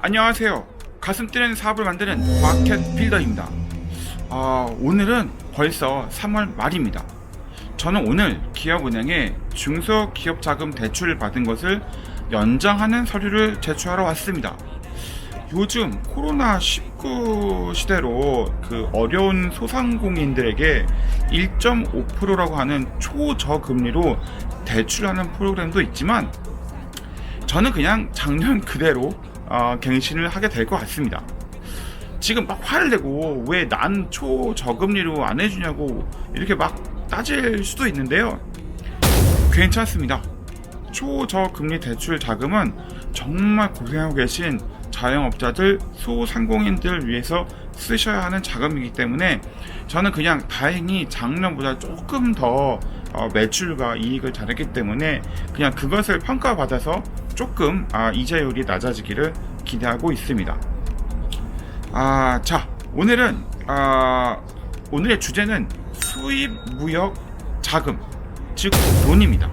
안녕하세요. 가슴 뛰는 사업을 만드는 마켓 빌더입니다. 아, 오늘은 벌써 3월 말입니다. 저는 오늘 기업은행에 중소기업 자금 대출을 받은 것을 연장하는 서류를 제출하러 왔습니다. 요즘 코로나19 시대로 그 어려운 소상공인들에게 1.5%라고 하는 초저금리로 대출하는 프로그램도 있지만 저는 그냥 작년 그대로 어, 갱신을 하게 될 것 같습니다. 지금 막 화를 내고 왜 난 초저금리로 안 해주냐고 이렇게 막 따질 수도 있는데요. 괜찮습니다. 초저금리 대출 자금은 정말 고생하고 계신 자영업자들, 소상공인들을 위해서 쓰셔야 하는 자금이기 때문에 저는 그냥 다행히 작년보다 조금 더 어, 매출과 이익을 잘했기 때문에 그냥 그것을 평가받아서 조금 아, 이자율이 낮아지기를 기대하고 있습니다. 아, 자, 오늘은 아, 오늘의 주제는 수입 무역 자금, 즉 돈입니다.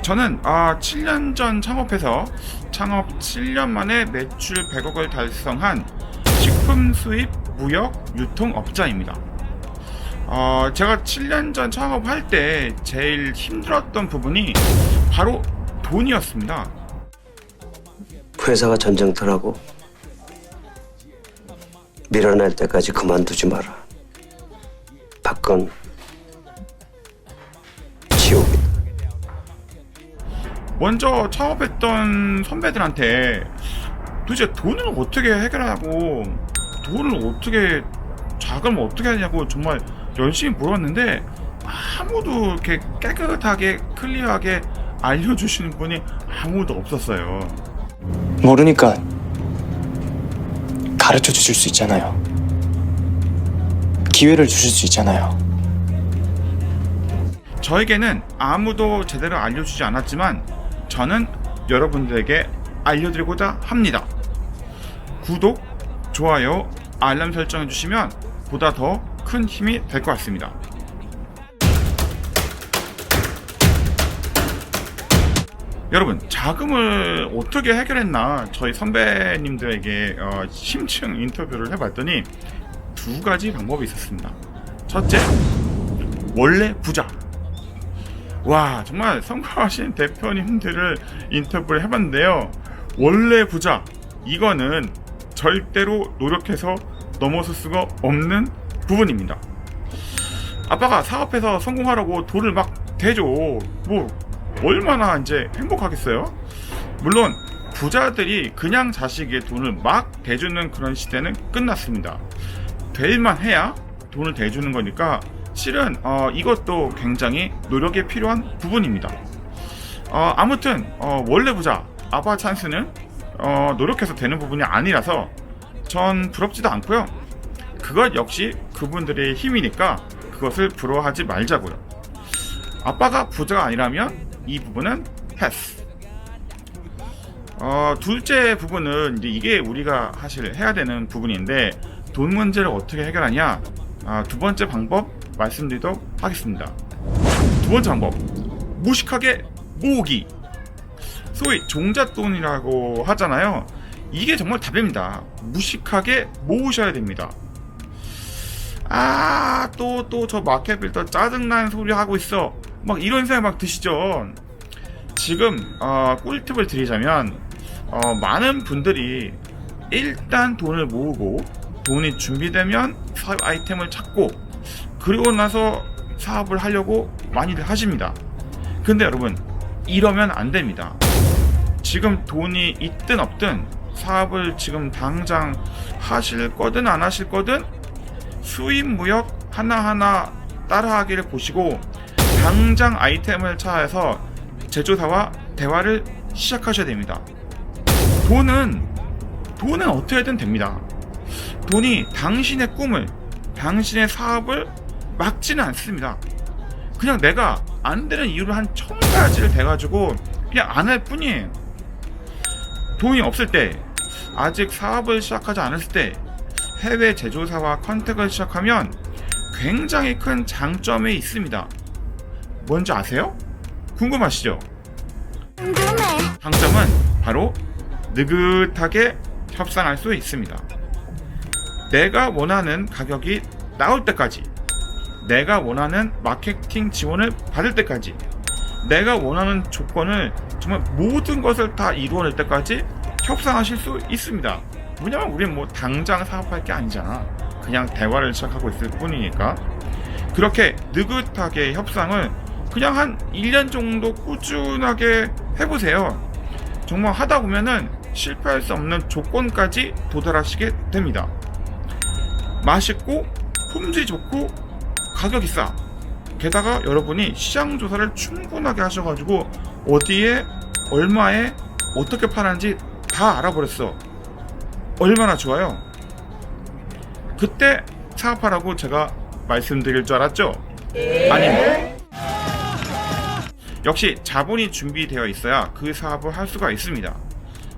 저는 아, 7년 전 창업해서 창업 7년 만에 매출 100억을 달성한 식품 수입 무역 유통업자입니다. 어, 제가 7년 전 창업할 때 제일 힘들었던 부분이 바로 돈이었습니다. 회사가 전쟁터라고 밀어낼 때까지 그만두지 마라. 밖은 먼저 창업했던 선배들한테 도대체 돈을 어떻게 해결하고 돈을 어떻게 자금을 어떻게 하냐고 정말 열심히 물었는데 아무도 이렇게 깨끗하게 클리어하게 알려주시는 분이 아무도 없었어요. 모르니까 가르쳐 주실 수 있잖아요. 기회를 주실 수 있잖아요. 저에게는 아무도 제대로 알려주지 않았지만 저는 여러분들에게 알려드리고자 합니다. 구독, 좋아요, 알람 설정해 주시면 보다 더 큰 힘이 될 것 같습니다. 여러분 자금을 어떻게 해결했나 저희 선배님들에게 어, 심층 인터뷰를 해봤더니 두 가지 방법이 있었습니다. 첫째, 원래 부자. 와 정말 성공하신 대표님들을 인터뷰를 해봤는데요. 원래 부자 이거는 절대로 노력해서 넘어설 수가 없는 부분입니다. 아빠가 사업해서 성공하라고 돈을 막 대줘. 뭐 얼마나 이제 행복하겠어요? 물론 부자들이 그냥 자식에게 돈을 막 대주는 그런 시대는 끝났습니다. 될만 해야 돈을 대주는 거니까 실은 어, 이것도 굉장히 노력이 필요한 부분입니다. 어, 아무튼 어, 원래 부자 아빠 찬스는 어, 노력해서 되는 부분이 아니라서 전 부럽지도 않고요. 그것 역시 그분들의 힘이니까 그것을 부러워하지 말자고요. 아빠가 부자가 아니라면 이 부분은 패스. 어, 둘째 부분은 이제 이게 우리가 사실 해야 되는 부분인데 돈 문제를 어떻게 해결하냐? 아, 두 번째 방법 말씀드리도록 하겠습니다. 두 번째 방법 무식하게 모으기. 소위 종잣돈이라고 하잖아요. 이게 정말 답입니다. 무식하게 모으셔야 됩니다. 아, 또, 또, 저 마켓 빌더 짜증난 소리 하고 있어. 막 이런 생각 막 드시죠? 지금, 어, 꿀팁을 드리자면, 어, 많은 분들이 일단 돈을 모으고, 돈이 준비되면 사업 아이템을 찾고, 그리고 나서 사업을 하려고 많이들 하십니다. 근데 여러분, 이러면 안 됩니다. 지금 돈이 있든 없든, 사업을 지금 당장 하실 거든 안 하실 거든, 수입 무역 하나하나 따라하기를 보시고 당장 아이템을 찾아서 제조사와 대화를 시작하셔야 됩니다. 돈은 돈은 어떻게든 됩니다. 돈이 당신의 꿈을 당신의 사업을 막지는 않습니다. 그냥 내가 안 되는 이유를 한 천 가지를 대가지고 그냥 안 할 뿐이에요. 돈이 없을 때 아직 사업을 시작하지 않았을 때 해외 제조사와 컨택을 시작하면 굉장히 큰 장점이 있습니다. 뭔지 아세요? 궁금하시죠? 장점은 바로 느긋하게 협상할 수 있습니다. 내가 원하는 가격이 나올 때까지, 내가 원하는 마케팅 지원을 받을 때까지, 내가 원하는 조건을 정말 모든 것을 다 이루어낼 때까지 협상하실 수 있습니다. 왜냐면 우리는 뭐 당장 사업할 게 아니잖아. 그냥 대화를 시작하고 있을 뿐이니까. 그렇게 느긋하게 협상을 그냥 한 1년 정도 꾸준하게 해보세요. 정말 하다 보면은 실패할 수 없는 조건까지 도달하시게 됩니다. 맛있고 품질 좋고 가격이 싸. 게다가 여러분이 시장 조사를 충분하게 하셔가지고 어디에 얼마에 어떻게 파는지 다 알아버렸어. 얼마나 좋아요? 그때 사업하라고 제가 말씀드릴 줄 알았죠? 아닙니다. 역시 자본이 준비되어 있어야 그 사업을 할 수가 있습니다.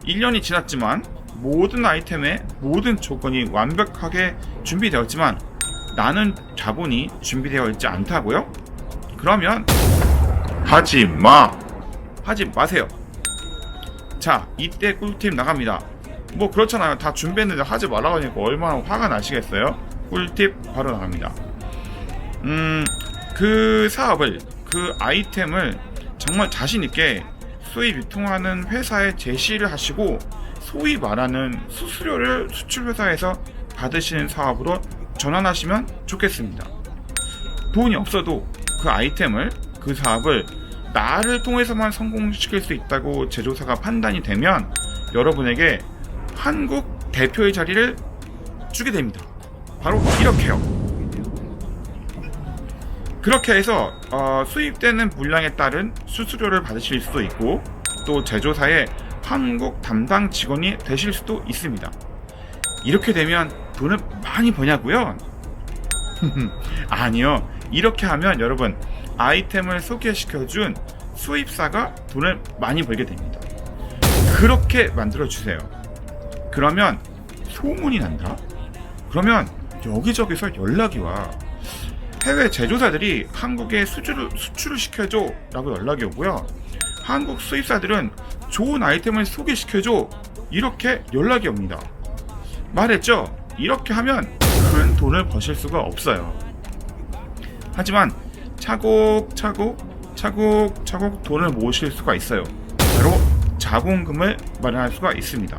1년이 지났지만 모든 아이템의 모든 조건이 완벽하게 준비되었지만 나는 자본이 준비되어 있지 않다고요? 그러면 하지 마. 하지 마세요. 자, 이때 꿀팁 나갑니다. 뭐 그렇잖아요. 다 준비했는데 하지 말라고 하니까 얼마나 화가 나시겠어요? 꿀팁 바로 나갑니다. 음, 그 사업을, 그 아이템을 정말 자신있게 수입 유통하는 회사에 제시를 하시고 소위 말하는 수수료를 수출 회사에서 받으시는 사업으로 전환하시면 좋겠습니다. 돈이 없어도 그 아이템을 그 사업을 나를 통해서만 성공시킬 수 있다고 제조사가 판단이 되면 여러분에게 한국 대표의 자리를 주게 됩니다. 바로 이렇게요. 그렇게 해서 어, 수입되는 물량에 따른 수수료를 받으실 수도 있고 또 제조사의 한국 담당 직원이 되실 수도 있습니다. 이렇게 되면 돈을 많이 버냐고요? 아니요. 이렇게 하면 여러분 아이템을 소개시켜준 수입사가 돈을 많이 벌게 됩니다. 그렇게 만들어 주세요. 그러면 소문이 난다. 그러면 여기저기서 연락이 와. 해외 제조사들이 한국에 수출을, 수출을 시켜줘 라고 연락이 오고요. 한국 수입사들은 좋은 아이템을 소개시켜줘 이렇게 연락이 옵니다. 말했죠? 이렇게 하면 큰 돈을 버실 수가 없어요. 하지만 차곡차곡 차곡차곡 돈을 모으실 수가 있어요. 바로 자본금을 마련할 수가 있습니다.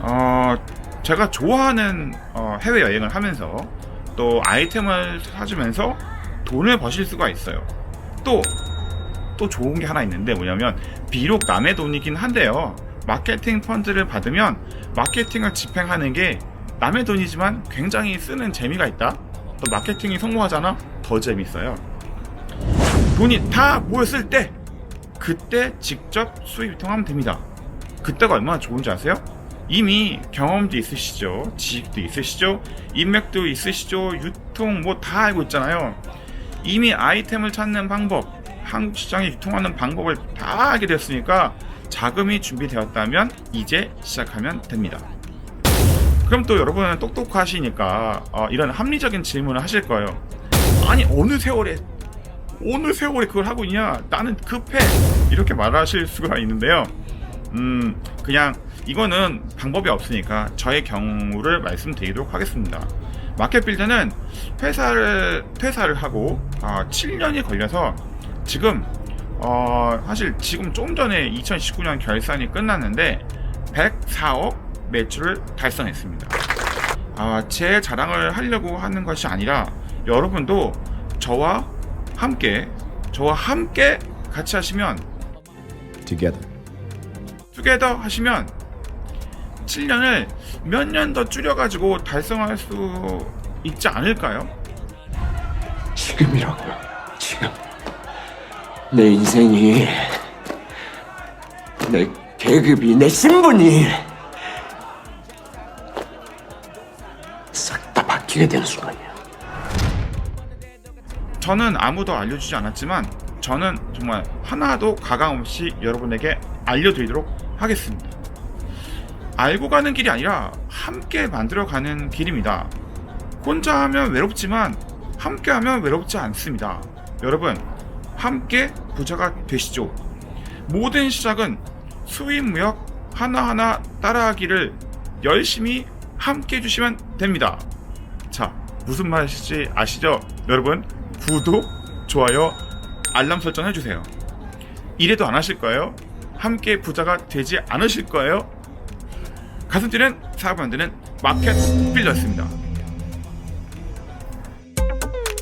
어, 제가 좋아하는 어, 해외 여행을 하면서 또 아이템을 사주면서 돈을 버실 수가 있어요. 또, 또 좋은 게 하나 있는데 뭐냐면, 비록 남의 돈이긴 한데요. 마케팅 펀드를 받으면 마케팅을 집행하는 게 남의 돈이지만 굉장히 쓰는 재미가 있다. 또 마케팅이 성공하잖아? 더 재밌어요. 돈이 다 모였을 때, 그때 직접 수입 유통하면 됩니다. 그때가 얼마나 좋은지 아세요? 이미 경험도 있으시죠. 지식도 있으시죠. 인맥도 있으시죠. 유통 뭐 다 알고 있잖아요. 이미 아이템을 찾는 방법, 한국 시장에 유통하는 방법을 다 알게 됐으니까 자금이 준비되었다면 이제 시작하면 됩니다. 그럼 또 여러분은 똑똑하시니까 어, 이런 합리적인 질문을 하실 거예요. 아니 어느 세월에 어느 세월에 그걸 하고 있냐? 나는 급해 이렇게 말하실 수가 있는데요. 음 그냥 이거는 방법이 없으니까 저의 경우를 말씀드리도록 하겠습니다. 마켓빌드는 회사를 퇴사를 하고 어, 7년이 걸려서 지금 어, 사실 지금 좀 전에 2019년 결산이 끝났는데 104억 매출을 달성했습니다. 아, 제 자랑을 하려고 하는 것이 아니라 여러분도 저와 함께 저와 함께 같이 하시면 together. 투게더 하시면 7년을 몇 년 더 줄여 가지고 달성할 수 있지 않을까요? 지금이라고요. 내 인생이, 내 계급이, 내 신분이 싹 다 바뀌게 되는 순간이야. 저는 아무도 알려주지 않았지만 저는 정말 하나도 가감 없이 여러분에게 알려드리도록 하겠습니다. 알고 가는 길이 아니라 함께 만들어가는 길입니다. 혼자 하면 외롭지만 함께 하면 외롭지 않습니다. 여러분, 함께 부자가 되시죠. 모든 시작은 수입무역 하나하나 따라하기를 열심히 함께 해주시면 됩니다. 자, 무슨 말인지 아시죠? 여러분, 구독, 좋아요, 알람 설정 해주세요. 이래도 안 하실 거예요? 함께 부자가 되지 않으실 거예요? 가슴 뛰는 사업 만드는 마켓 빌렸습니다.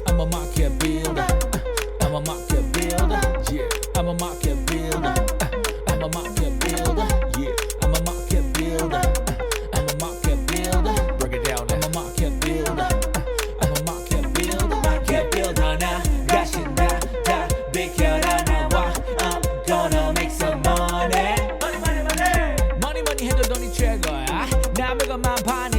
I'm a market builder. I'm a market. Yeah. I'm a market builder. I'm a market builder. Yeah. I'm a market builder. I'm a market builder. Break it down. I'm a market builder. I'm a market builder. Market builder 나 가신다 다 비켜라 나와. I'm gonna make some money. Money money money. Money money 해도 돈이 최고야. 남의 파는 장사